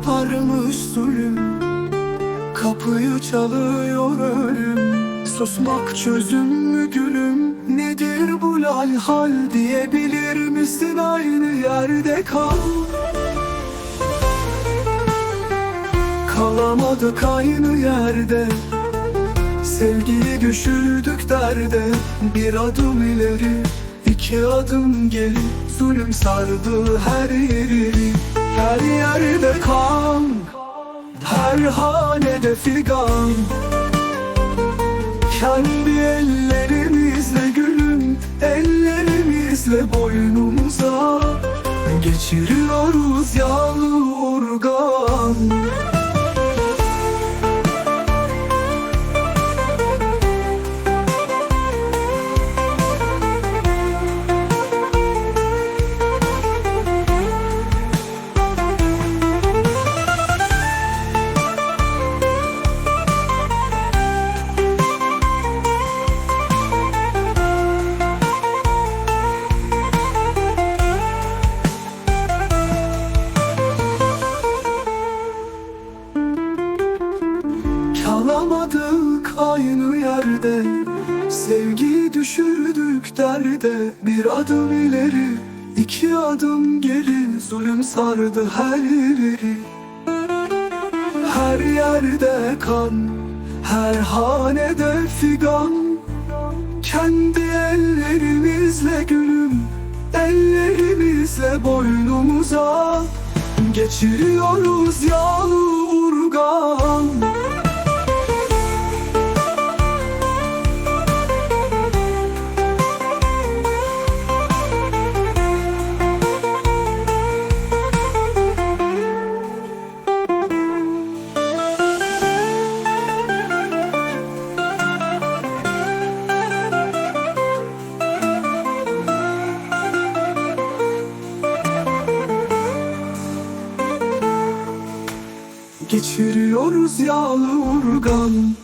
yaparmış zulüm. Kapıyı çalıyor ölüm. Susmak çözüm mü gülüm? Nedir bu lal hal diyebilir misin? Aynı yerde kal. Kalamadık aynı yerde. Sevgiyi düşürdük derde. Bir adım ileri iki adım geri. Zulüm sardı her yeri Her yerde kan Her hanede figan. Kendi ellerimizle gülüm Ellerimizle boynumuza. Geçiriyoruz yağlı organ Kalamadık aynı yerde. Sevgiyi düşürdük derde. Bir adım ileri iki adım geri. Zulüm sardı her yeri. Her yerde kan Her hanede figan. Kendi ellerimizle gülüm Ellerimizle boynumuza. Geçiriyoruz Geçiriyoruz yağlı urgan